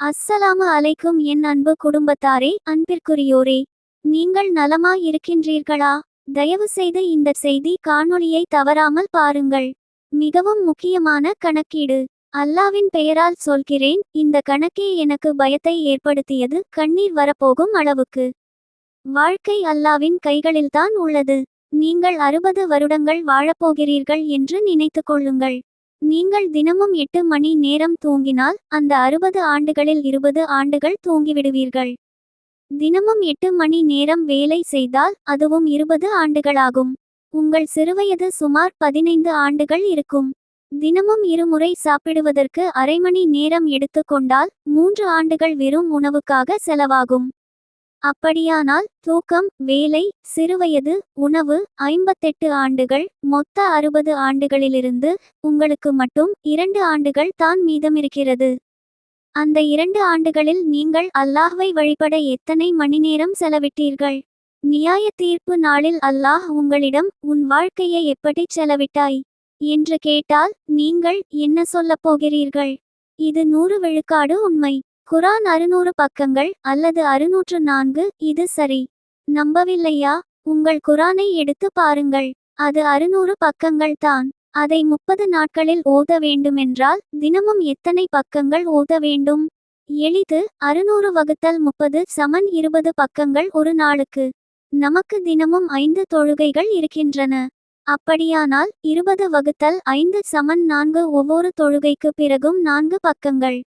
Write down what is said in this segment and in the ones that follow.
அஸ்ஸலாமு அலைக்கும் என் அன்பு குடும்பத்தாரே அன்பிற்குரியோரே. நீங்கள் நலமா இருக்கின்றீர்களா தயவு செய்து இந்த செய்தி காணொளியை தவறாமல் பாருங்கள். மிகவும் முக்கியமான கணக்கீடு. அல்லாவின் பெயரால் சொல்கிறேன் இந்த கணக்கே எனக்கு பயத்தை ஏற்படுத்தியது கண்ணீர் வரப்போகும் அளவுக்கு. வாழ்க்கை அல்லாவின் கைகளில்தான் உள்ளது. நீங்கள் அறுபது வருடங்கள் வாழப்போகிறீர்கள் என்று நினைத்துக் கொள்ளுங்கள். நீங்கள் தினமும் எட்டு மணி நேரம் தூங்கினால் அந்த அறுபது ஆண்டுகளில் இருபது ஆண்டுகள் தூங்கிவிடுவீர்கள். தினமும் எட்டு மணி நேரம் வேலை செய்தால் அதுவும் இருபது ஆண்டுகளாகும். உங்கள் சிறுவயது சுமார் பதினைந்து ஆண்டுகள் இருக்கும். தினமும் இருமுறை சாப்பிடுவதற்கு அரை மணி நேரம் எடுத்துக்கொண்டால் மூன்று ஆண்டுகள் வெறும் உணவுக்காக செலவாகும். அப்படியானால் தூக்கம் வேலை சிறுவயது உணவு ஐம்பத்தெட்டு ஆண்டுகள் மொத்த அறுபது ஆண்டுகளிலிருந்து உங்களுக்கு மட்டும் இரண்டு ஆண்டுகள் தான் மீதமிருக்கிறது. அந்த இரண்டு ஆண்டுகளில் நீங்கள் அல்லாஹ்வை வழிபட எத்தனை மணிநேரம் செலவிட்டீர்கள்? நியாய தீர்ப்பு நாளில் அல்லாஹ் உங்களிடம் உன் வாழ்க்கையை எப்படி செலவிட்டாய் என்று கேட்டால் நீங்கள் என்ன சொல்லப் போகிறீர்கள்? இது நூறு விழுக்காடு உண்மை. குரான் அறுநூறு பக்கங்கள் அல்லது அறுநூற்று நான்கு இது சரி. நம்பவில்லையா? உங்கள் குரானை எடுத்து பாருங்கள். அது அறுநூறு பக்கங்கள் தான். அதை முப்பது நாட்களில் ஓத வேண்டுமென்றால் தினமும் எத்தனை பக்கங்கள் ஓத வேண்டும்? எளிது அறுநூறு வகுத்தல் முப்பது சமன் இருபது பக்கங்கள் ஒரு நாளுக்கு. நமக்கு தினமும் ஐந்து தொழுகைகள் இருக்கின்றன. அப்படியானால் இருபது வகுத்தல் ஐந்து சமன் நான்கு ஒவ்வொரு தொழுகைக்கு பிறகும் நான்கு பக்கங்கள்.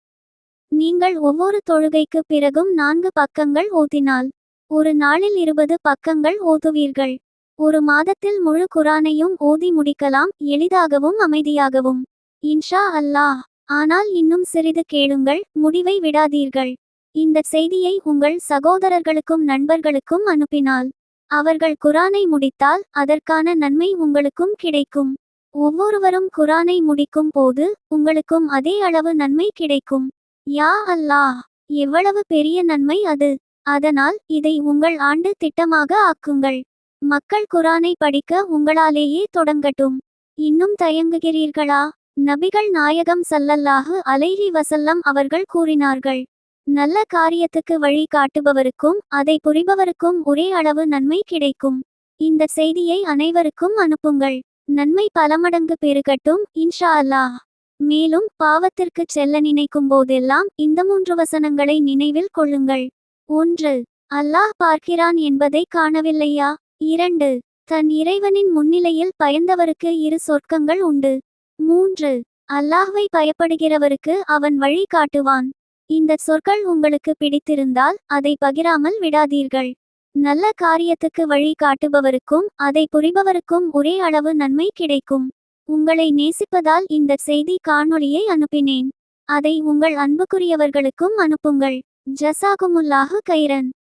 நீங்கள் ஒவ்வொரு தொழுகைக்கு பிறகும் நான்கு பக்கங்கள் ஓதினால் ஒரு நாளில் இருபது பக்கங்கள் ஓதுவீர்கள். ஒரு மாதத்தில் முழு குரானையும் ஓதி முடிக்கலாம் எளிதாகவும் அமைதியாகவும். இன்ஷா அல்லாஹ் ஆனால் இன்னும் சிறிது கேளுங்கள் முடிவை விடாதீர்கள். இந்த செய்தியை உங்கள் சகோதரர்களுக்கும் நண்பர்களுக்கும் அனுப்பினால் அவர்கள் குரானை முடித்தால் அதற்கான நன்மை உங்களுக்கும் கிடைக்கும். ஒவ்வொருவரும் குரானை முடிக்கும் போது உங்களுக்கும் அதே அளவு நன்மை கிடைக்கும். யா அல்லாஹ் எவ்வளவு பெரிய நன்மை அது. அதனால் இதை உங்கள் ஆண்டு திட்டமாக ஆக்குங்கள். மக்கள் குரானை படிக்க உங்களாலேயே தொடங்கட்டும். இன்னும் தயங்குகிறீர்களா? நபிகள் நாயகம் சல்லல்லாஹு அலைஹி வசல்லம் அவர்கள் கூறினார்கள். நல்ல காரியத்துக்கு வழி காட்டுபவருக்கும் அதை புரிபவருக்கும் ஒரே அளவு நன்மை கிடைக்கும். இந்த செய்தியை அனைவருக்கும் அனுப்புங்கள். நன்மை பல மடங்கு பெருகட்டும் இன்ஷா அல்லாஹ். மேலும் பாவத்திற்கு செல்ல நினைக்கும் போதெல்லாம் இந்த மூன்று வசனங்களை நினைவில் கொள்ளுங்கள். ஒன்று அல்லாஹ் பார்க்கிறான் என்பதை காணவில்லையா? இரண்டு தன் இறைவனின் முன்னிலையில் பயந்தவருக்கு இரு சொர்க்கங்கள் உண்டு. மூன்று அல்லாஹ்வை பயப்படுகிறவருக்கு அவன் வழி காட்டுவான். இந்த சொற்கள் உங்களுக்கு பிடித்திருந்தால் அதை பகிராமல் விடாதீர்கள். நல்ல காரியத்துக்கு வழி காட்டுபவருக்கும் அதை புரிபவருக்கும் ஒரே அளவு நன்மை கிடைக்கும். உங்களை நேசிப்பதால் இந்த செய்தி காணொளியை அனுப்பினேன். அதை உங்கள் அன்புக்குரியவர்களுக்கும் அனுப்புங்கள். ஜசாகுமுல்லாஹு கைரன்.